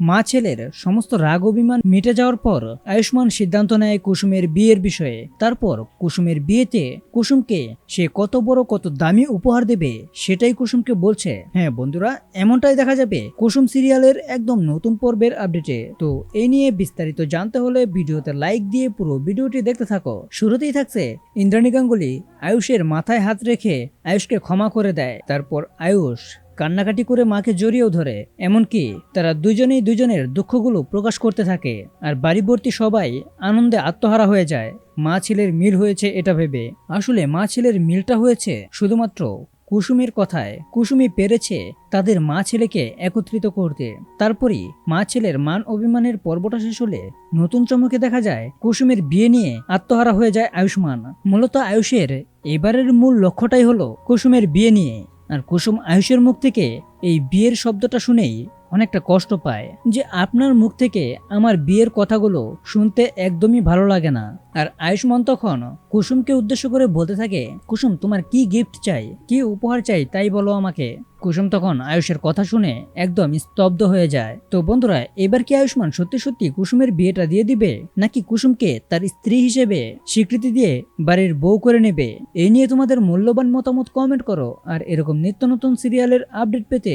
মা ছেলের সমস্ত রাগ অভিমান মিটে যাওয়ার পর আয়ুষ্মান সিদ্ধান্ত নেয় কুসুমের বিয়ের বিষয়ে। তারপর কুসুমের বিয়েতে কুসুমকে সে কত বড়, কত দামি উপহার দেবে সেটাই কুসুমকে বলছে। হ্যাঁ বন্ধুরা, এমনটাই দেখা যাবে কুসুম সিরিয়ালের একদম নতুন পর্বের আপডেটে। তো এই নিয়ে বিস্তারিত জানতে হলে ভিডিওতে লাইক দিয়ে পুরো ভিডিওটি দেখতে থাকো। শুরুতেই থাকছে ইন্দ্রাণী গাঙ্গুলি আয়ুষের মাথায় হাত রেখে আয়ুষকে ক্ষমা করে দেয়। তারপর আয়ুষ কান্নাকাটি করে মাকে জড়িয়েও ধরে, এমনকি তারা দুজনেই দুজনের দুঃখগুলো প্রকাশ করতে থাকে আর বাড়িবর্তী সবাই আনন্দে আত্মহারা হয়ে যায়। মা ছেলের মিল হয়েছে এটা ভেবে। আসলে মা ছেলের মিলটা হয়েছে শুধুমাত্র কুসুমের কথায়। কুসুমি পেরেছে তাদের মা ছেলেকে একত্রিত করতে। তারপরই মা ছেলের মান অভিমানের পর্বটা শেষ হলে নতুন চমকে দেখা যায়, কুসুমের বিয়ে নিয়ে আত্মহারা হয়ে যায় আয়ুষ্মান। মূলত আয়ুষের এবারের মূল লক্ষ্যটাই হলো কুসুমের বিয়ে নিয়ে। আর কুসুম আয়ুষের মুখ থেকে এই বিয়ের শব্দটা শুনেই অনেকটা কষ্ট পায় যে আপনার মুখ থেকে আমার বিয়ের কথাগুলো শুনতে একদমই ভালো লাগে না। আর আয়ুষ্মান তখন কুসুমকে উদ্দেশ্য করে বলতে থাকে, কুসুম, তোমার কি গিফট চাই? কি উপহার চাই? তাই বলো আমাকে। কুসুম তখন আয়ুষের কথা শুনে একদম স্তব্ধ হয়ে যায়। তো বন্ধুরা, এবার কি আয়ুষ্মান সত্যি সত্যি কুসুমের বিয়েটা দিয়ে দিবে? নাকি কুসুমকে তার স্ত্রী হিসেবে স্বীকৃতি দিয়ে বাড়ির বউ করে নেবে? এই নিয়ে তোমাদের মূল্যবান মতামত কমেন্ট করো। আর এরকম নিত্য নতুন সিরিয়ালের আপডেট পেতে